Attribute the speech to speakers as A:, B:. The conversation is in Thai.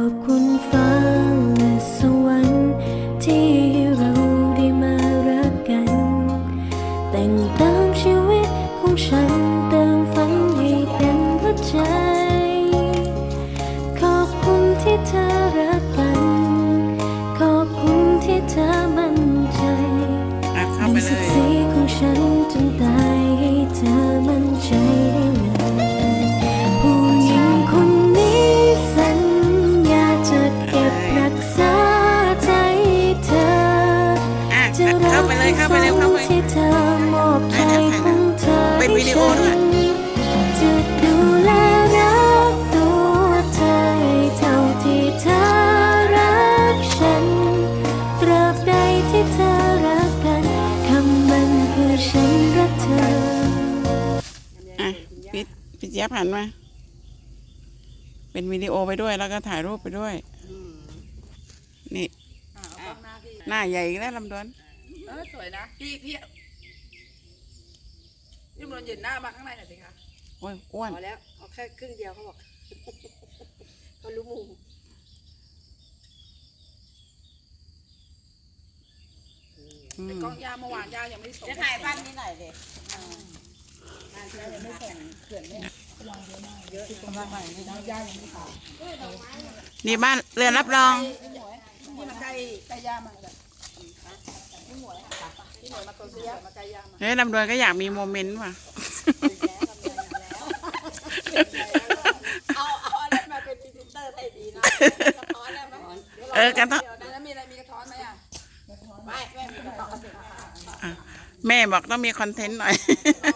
A: อบคุณฟ้าและสวรรค์ที่เราได้มารักกัน แต่งเติมชีวิตของฉันเติมฝันให้เต็มหัวใจ ขอบคุณที่เธอรักกัน ขอบคุณที่เธอมั่นใจ
B: อะเข้า
A: ใน
B: ไปเล
A: ศัก
B: ย
A: ดิ์ศรีของฉัน เข้า
B: กไปเลยเข้าไปเลยเข้าไป
A: ที่เธอมอบใจของเธอ
B: เป็นวิดีโอด้วย
A: จะดูแลรักตัวเธอให้เท่าที่เธอรักฉันตราบใดที่เธอรักกันคำมันคือฉันรักเธอ
B: อะพี่พี่เจี๊ยบหันมาเป็นวิดีโอไปด้วยแล้วก็ถ่ายรูปไปด้วยนี่หน้าใหญ่แล้วลำดวน
C: เออสวยนะ พี่พี่พี่มนต์ยืนหน้ามาข้างในหน่อยสิคะ
B: โอ้ยอ้วน
C: พอแล้วเอาแค่ครึ่งเดียวเขาบอกเขารู้มุม
B: อื
C: แต่
B: ม
C: กล้องยาเมื่อวานยายังไม่ได้ส่ง
D: จะถ่ายบ้านนี้หน่อยดิ
B: นี่บ้านเรือนรับรอง
C: นี่มันใกล้ใกล้ยามาเลยพี่หมวยค่ะพี่หมวยมาตัว เสียมาใกล้ยามา
B: เฮ้ยลำดวนก็อยากมีโมเมนต์ว่ะ
C: เอาเอาอะไรมาเป็นพรีเซนเตอร์ให้ดีนะกระท้อนได้ไหม
B: เออกระท้อน
C: เดี๋ยวแล้วมีอะไรมีกระท้อนไหมอะไม่ไม่มีกระท้อน
B: อะแม่บอกต้องมีคอนเทนต์หน่อย
C: เอา